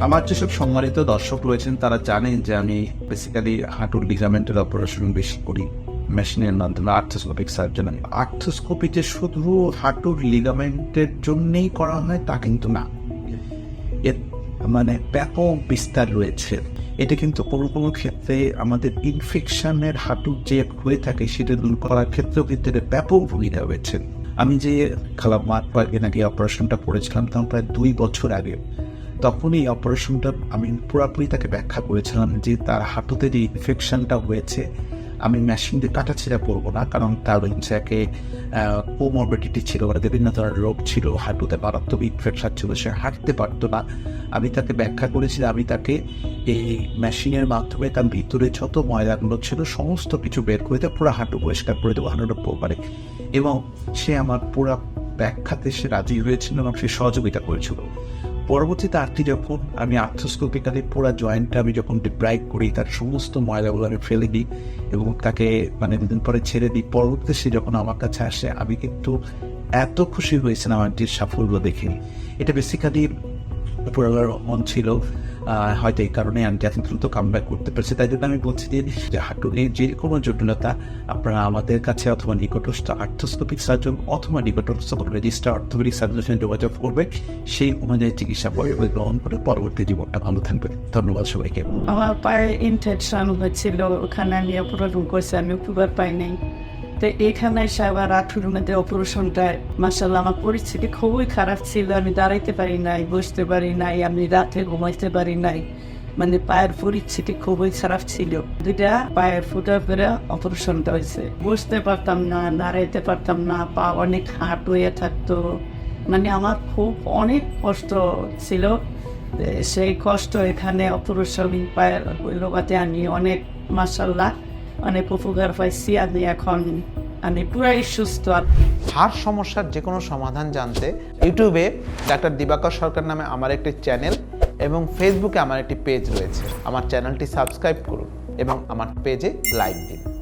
আমার যেসব সম্মানিত দর্শক রয়েছেন, তারা জানেন যে আমি বেসিক্যালি হাঁটুর লিগামেন্টের অপারেশন বেশি করি। মেশিনের মাধ্যমে আর্থোস্কোপিক সার্জন আমি। আর্থোস্কোপি যে শুধু হাঁটুর লিগামেন্টের জন্যেই করা হয়, তা কিন্তু না। এর মানে ব্যাপক বিস্তার রয়েছে। এটা কিন্তু কোনো কোনো ক্ষেত্রে আমাদের ইনফেকশনের হাঁটুর যে হয়ে থাকে, সেটা দূর করার ক্ষেত্রেও কিন্তু এর ব্যাপক ভূমিকা রয়েছে। আমি যে খালা মাঠ পার্কে আগে অপারেশনটা করেছিলাম তখন প্রায় দুই বছর আগে, তখন এই অপারেশনটা আমি পুরাপুরি তাকে ব্যাখ্যা করেছিলাম যে তার হাঁটুতে যে ইনফেকশনটা হয়েছে আমি মেশিন দিয়ে কাটাছেড়া করব না, কারণ তার একে কোমরবিডিটি ছিল মানে বিভিন্ন ধরনের রোগ ছিল, হাঁটুতে মারাত্মক ইনফেকশন ছিল, সে হাঁটতে পারতো না। আমি তাকে ব্যাখ্যা করেছি আমি তাকে এই মেশিনের মাধ্যমে তার ভিতরে যত ময়লাগুলো ছিল, সমস্ত কিছু বের করে দিয়ে পুরো হাঁটু পরিষ্কার করে দেবো, হাঁটুটা পারে এবং সে আমার পুরো ব্যাখ্যাতে সে রাজি হয়েছিল এবং সে সহযোগিতা করেছিল। পরবর্তীতে আরটি যখন আমি আর্থস্কোপিকালি পুরো জয়েন্টটা আমি যখন ডিপ্রাইভ করি, তার সমস্ত ময়লাগুলো আমি ফেলে দিই এবং তাকে মানে দুদিন পরে ছেড়ে দিই, পরবর্তীতে সে যখন আমার কাছে আসে, আমি কিন্তু এত খুশি হয়েছিলাম আন্টির সাফল্য দেখে। এটা বেসিক্যালি পুরো মন ছিল। হয়তো এই কারণে আন্টি এত দ্রুত কামব্যাক করতে পেরেছে, তাই জন্য আমি বলছি যে হাঁটুর যে কোনো জটিলতা, আপনারা আমাদের কাছে অথবা নিকটস্থ আর্থোস্কোপিক সার্জন অথবা নিকটস্থ রেজিস্টার অর্থোপেডিক সার্জনের সঙ্গে যোগাযোগ করবে, সেই অনুযায়ী চিকিৎসা পরিবার গ্রহণ করে পরবর্তী জীবনটা ভালো থাকবে। ধন্যবাদ সবাইকে। আমার পায়ে ইনফেকশন হয়েছিল, ওখানে আমি অপারেশন করছি, আমি উপকার পাই নাই। তো এখানে এসে আবার মধ্যে অপারেশনটায় মাসাল্লাহ আমার পরিস্থিতি খুবই খারাপ ছিল আমি দাঁড়াইতে পারি নাই বসতে পারি নাই আমি রাতে ঘুমাইতে পারি নাই মানে পায়ের পরিস্থিতি খুবই খারাপ ছিল দুইটা পায়ের ফুটার করে অপারেশনটা হয়েছে বসতে পারতাম না দাঁড়াইতে পারতাম না পা অনেক হাঁট হয়ে থাকতো মানে আমার খুব অনেক কষ্ট ছিল সেই কষ্ট এখানে অপারেশন পায়ের লোকাতে আমি অনেক মাসাল্লাহ অনেক উপকার পাইছি আমি এখন আমি পুরাই সুস্থ আর হাড় সমস্যার যে কোনো সমাধান জানতে ইউটিউবে ডাক্তার দিবাকর সরকার নামে আমার একটি চ্যানেল এবং ফেসবুকে আমার একটি পেজ রয়েছে। আমার চ্যানেলটি সাবস্ক্রাইব করুন এবং আমার পেজে লাইক দিন।